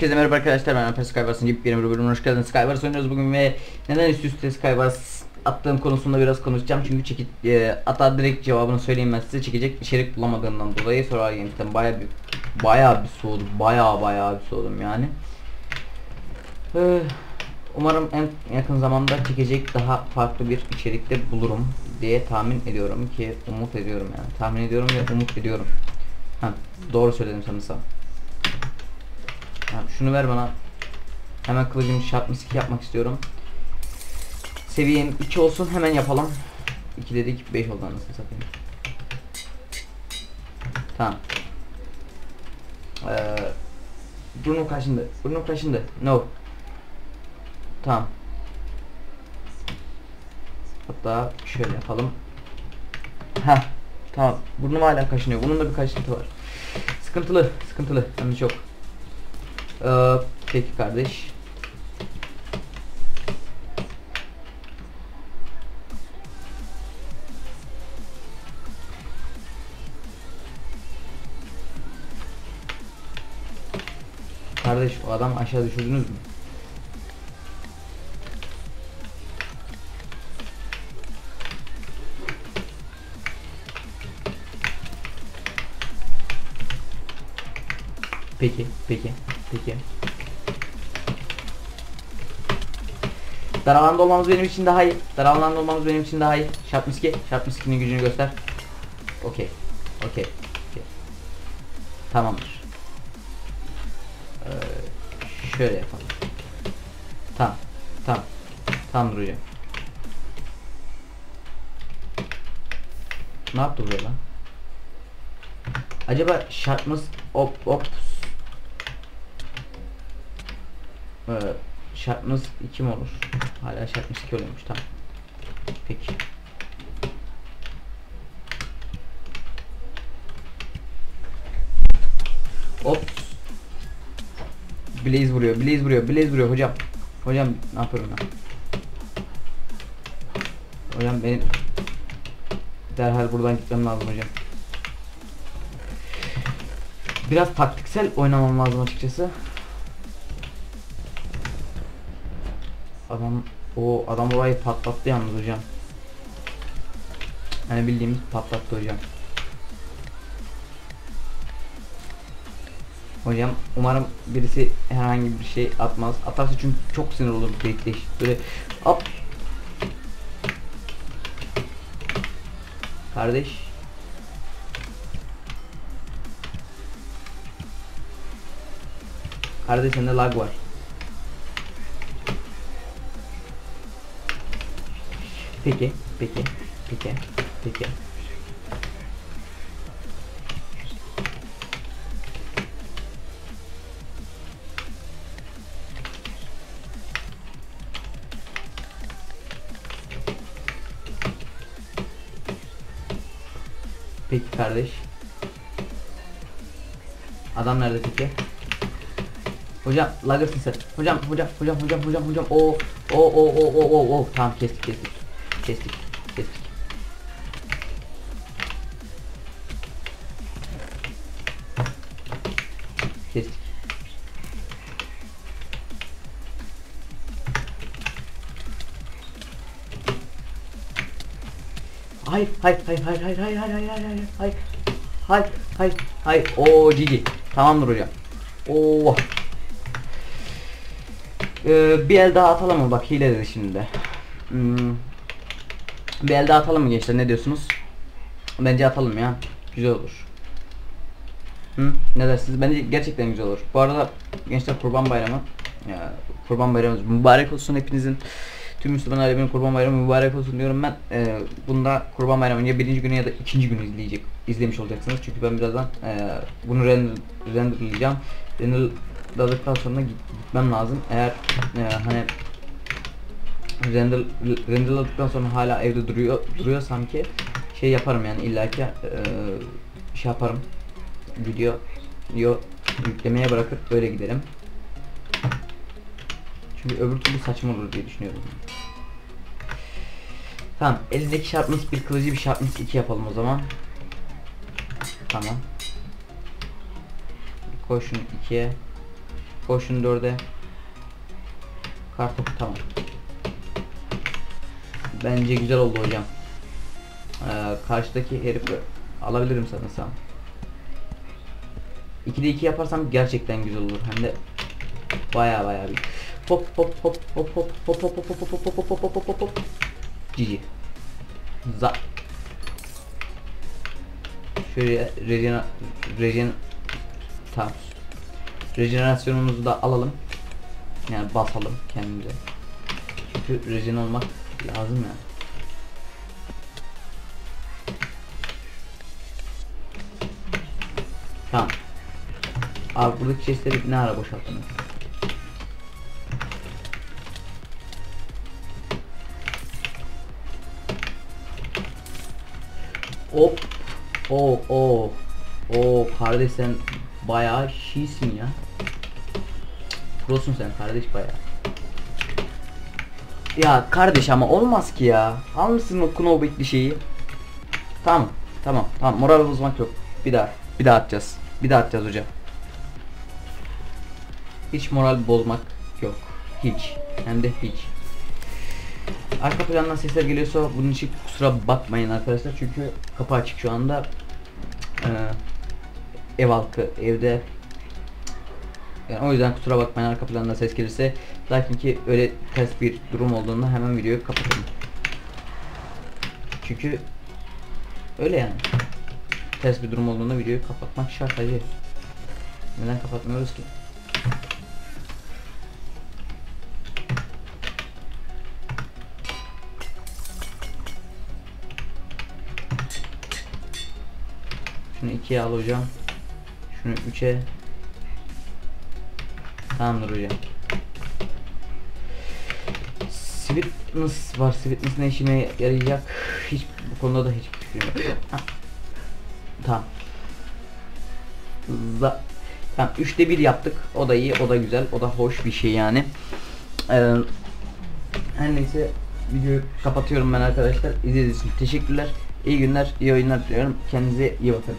Herkese merhaba arkadaşlar ben Alper Skywars'ın yeni bir bölümüne hoş geldiniz. Skywars oynuyoruz bugün ve neden üst üste Skywars attığım konusunda biraz konuşacağım çünkü çeki, e, hatta direkt cevabını söyleyeyim ben size çekecek içerik bulamadığımdan dolayı sonra Games'ten baya bir baya bir soğudum baya baya bir soğudum yani. Ee, umarım en yakın zamanda çekecek daha farklı bir içerikte bulurum diye tahmin ediyorum ki umut ediyorum yani tahmin ediyorum ve umut ediyorum. Ha, doğru söyledim sanırsam. Şunu ver bana. Hemen kılıcımı şartmış yapmak istiyorum. Seviyem 2 olsun hemen yapalım. 2 dedik 5 oldu anasını satayım. Tamam. Ee, Bruno kaçındı. Bruno kaçındı. No. Tamam. Hatta şöyle yapalım. Ha. Tamam. Burnum hala kaşınıyor. Bunun da bir kaşıntı var. Sıkıntılı. Sıkıntılı. Yanlış yok. Ee, peki kardeş. Kardeş o adam aşağı düşürdünüz mü? Peki, peki, peki. Dar olmamız benim için daha iyi. Dar alanda olmamız benim için daha iyi. Şart miski, şart miskinin gücünü göster. Okey, okey, okey. Tamamdır. Ee, şöyle yapalım. Tamam, tamam. Tamam hocam. Ne yaptı buraya lan? Acaba şartımız op op ee, şartımız 2 mi olur? Hala şartımız 2 oluyormuş tamam. Peki. Ops. Blaze vuruyor, Blaze vuruyor, Blaze vuruyor hocam. Hocam ne yapıyorum ben? Hocam benim derhal buradan gitmem lazım hocam. Biraz taktiksel oynamam lazım açıkçası. Adam o adam orayı patlattı yalnız hocam. Hani bildiğimiz patlattı hocam. Hocam umarım birisi herhangi bir şey atmaz. Atarsa çünkü çok sinir olur bekleş. Böyle hop. Kardeş. Kardeş sende lag var. Peki, peki, peki, peki. Peki kardeş. Adam nerede peki? Hocam lagırsın sen. Hocam hocam hocam hocam hocam hocam. O o o o o o o tamam kestik kestik. Kestik kestik. Kestik. Hayır hayır hayır hayır hayır hayır hayır hayır hayır hayır hayır hayır hayır hayır o GG tamamdır hocam Oo. Ee, bir el daha atalım mı? Bak hile dedi şimdi de. Hmm. Bir el daha atalım mı gençler? Ne diyorsunuz? Bence atalım ya. Güzel olur. Hı? Ne dersiniz? Bence gerçekten güzel olur. Bu arada gençler Kurban Bayramı. Ya, Kurban Bayramımız mübarek olsun hepinizin. Tüm Müslüman aleminin Kurban Bayramı mübarek olsun diyorum ben. Ee, bunda Kurban Bayramı'nın ya birinci günü ya da ikinci günü izleyecek, izlemiş olacaksınız. Çünkü ben birazdan e, bunu render, renderlayacağım. Renderladıktan sonra git, gitmem lazım. Eğer e, hani render renderladıktan sonra hala evde duruyor duruyor sanki şey yaparım yani illaki e, şey yaparım video video yüklemeye bırakıp öyle giderim. Çünkü öbür türlü saçma olur diye düşünüyorum. Tamam, elindeki sharpness bir kılıcı bir sharpness 2 yapalım o zaman. Tamam. Koy şunu 2'ye. Koy şunu dörde. Kartopu tamam. Bence güzel oldu hocam. Ee, karşıdaki herifi alabilirim sanırsam. 2'de 2 yaparsam gerçekten güzel olur. Hem de baya baya bir hop hop hop hop hop hop hop hop hop hop hop hop hop hop hop hop Cici. Za. Şöyle regen regen tam rejenerasyonumuzu da alalım. Yani basalım kendimize. Çünkü regen olmak lazım yani. Tamam. Abi buradaki chestleri ne ara boşalttınız? Hop. Oo oo. Oo kardeş sen bayağı şisin ya. Prosun sen kardeş bayağı. Ya kardeş ama olmaz ki ya. Almışsın o Knowback'li şeyi. Tamam. Tamam. Tamam. Moral bozmak yok. Bir daha. Bir daha atacağız. Bir daha atacağız hocam. Hiç moral bozmak yok. Hiç. Hem de hiç. Arka plandan sesler geliyorsa bunun için kusura bakmayın arkadaşlar çünkü kapı açık şu anda. Ee, ev halkı evde. Yani o yüzden kusura bakmayın arka plandan ses gelirse. Lakin ki öyle ters bir durum olduğunda hemen videoyu kapatırım. Çünkü öyle yani. Ters bir durum olduğunda videoyu kapatmak şart hacı. Neden kapatmıyoruz ki? Şunu ikiye al hocam. Şunu üçe. Tamamdır hocam. Sweetness var. Sweetness ne işime yarayacak? Hiç bu konuda da hiç fikrim yok. Tamam. Za tamam. Üçte bir yaptık. O da iyi. O da güzel. O da hoş bir şey yani. Ee, her neyse videoyu kapatıyorum ben arkadaşlar. İzlediğiniz için teşekkürler. İyi günler, iyi oyunlar diliyorum. Kendinize iyi bakın.